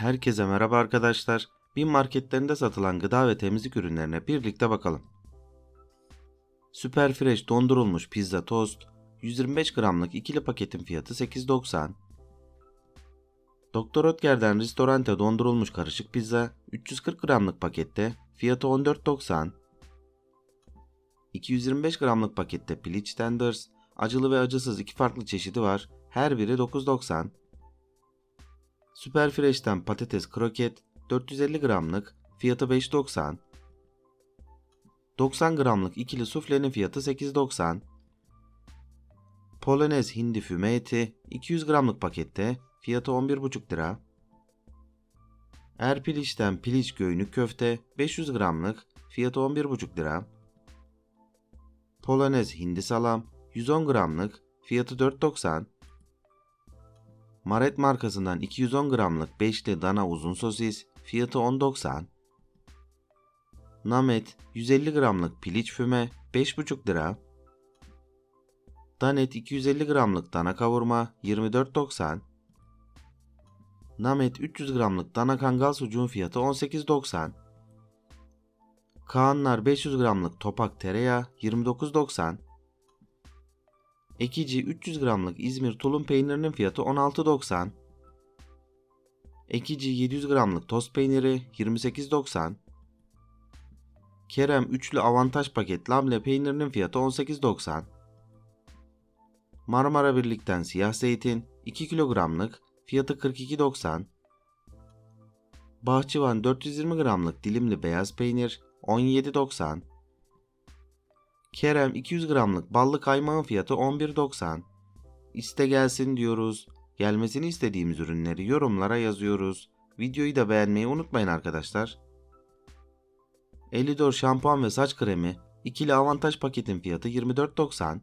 Herkese merhaba arkadaşlar. Bin marketlerinde satılan gıda ve temizlik ürünlerine birlikte bakalım. Süper Fresh dondurulmuş pizza tost 125 gramlık ikili paketin fiyatı 8.90. Doktor Oetker'den Ristorante dondurulmuş karışık pizza 340 gramlık pakette fiyatı 14.90. 225 gramlık pakette piliç tenders acılı ve acısız iki farklı çeşidi var. Her biri 9.90. Süper Fresh'ten patates kroket 450 gramlık fiyatı 5.90. 90 gramlık ikili suflenin fiyatı 8.90. Polonez hindi füme eti 200 gramlık pakette fiyatı 11,5 lira. Erpiliş'ten piliç göğünlük köfte 500 gramlık fiyatı 11,5 lira. Polonez hindi salam 110 gramlık fiyatı 4.90. Maret markasından 210 gramlık beşli dana uzun sosis fiyatı 10.90. Namet 150 gramlık piliç füme 5,5 lira. Danet 250 gramlık dana kavurma 24.90. Namet 300 gramlık dana kangal sucuğun fiyatı 18.90. Kaanlar 500 gramlık topak tereyağı 29.90. Ekici 300 gramlık İzmir tulum peynirinin fiyatı 16.90. Ekici 700 gramlık tost peyniri 28.90. Kerem üçlü avantaj paket lamle peynirinin fiyatı 18.90. Marmara Birlik'ten siyah zeytin 2 kilogramlık fiyatı 42.90. Bahçıvan 420 gramlık dilimli beyaz peynir 17.90. Kerem 200 gramlık ballı kaymağın fiyatı 11.90. İste gelsin diyoruz. Gelmesini istediğimiz ürünleri yorumlara yazıyoruz. Videoyu da beğenmeyi unutmayın arkadaşlar. Elidor şampuan ve saç kremi ikili avantaj paketin fiyatı 24.90.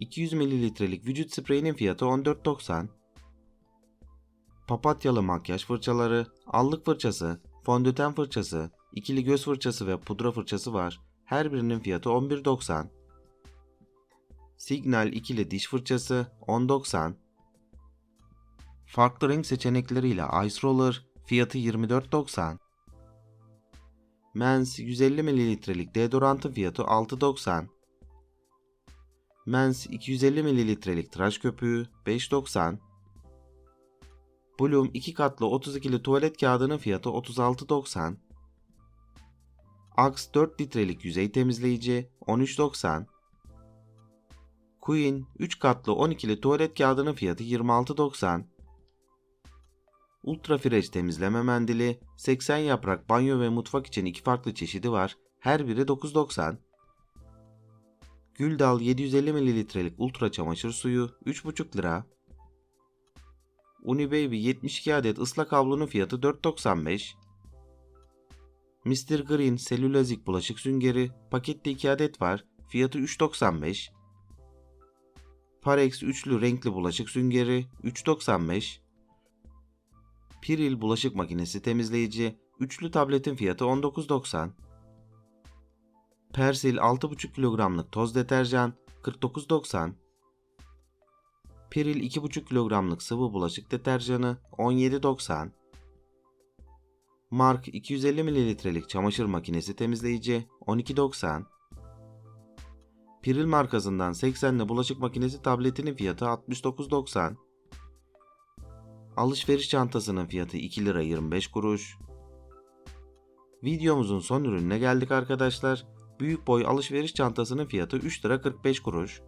200 mililitrelik vücut spreyinin fiyatı 14.90. Papatyalı makyaj fırçaları, allık fırçası, fondöten fırçası, ikili göz fırçası ve pudra fırçası var. Her birinin fiyatı 11.90. Signal ikili diş fırçası 10.90. Farklı renk seçenekleriyle Ice Roller fiyatı 24.90. Mens 150 mililitrelik deodorantın fiyatı 6.90. Mens 250 mililitrelik tıraş köpüğü 5.90. Bloom 2 katlı 32'li tuvalet kağıdının fiyatı 36.90. Axe 4 litrelik yüzey temizleyici 13.90. Queen 3 katlı 12'li tuvalet kağıdının fiyatı 26.90. Ultra Fresh temizleme mendili 80 yaprak banyo ve mutfak için iki farklı çeşidi var. Her biri 9.90. Güldal 750 mililitrelik ultra çamaşır suyu 3.5 lira. Unibaby 72 adet ıslak havlunun fiyatı 4.95. Mr. Green selülozik bulaşık süngeri pakette 2 adet var. Fiyatı 3.95. Parex üçlü renkli bulaşık süngeri 3.95. Piril bulaşık makinesi temizleyici üçlü tabletin fiyatı 19.90. Persil 6,5 kilogramlık toz deterjan 49.90. Piril 2,5 kilogramlık sıvı bulaşık deterjanı 17.90. Mark 250 mililitrelik çamaşır makinesi temizleyici 12.90. Piril markasından 80'li bulaşık makinesi tabletinin fiyatı 69.90. Alışveriş çantasının fiyatı 2 lira 25 kuruş. Videomuzun son ürününe geldik arkadaşlar. Büyük boy alışveriş çantasının fiyatı 3 lira 45 kuruş.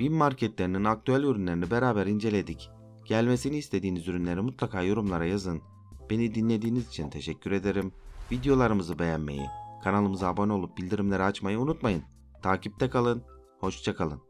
Bin marketlerinin aktüel ürünlerini beraber inceledik. Gelmesini istediğiniz ürünleri mutlaka yorumlara yazın. Beni dinlediğiniz için teşekkür ederim. Videolarımızı beğenmeyi, kanalımıza abone olup bildirimleri açmayı unutmayın. Takipte kalın, hoşçakalın.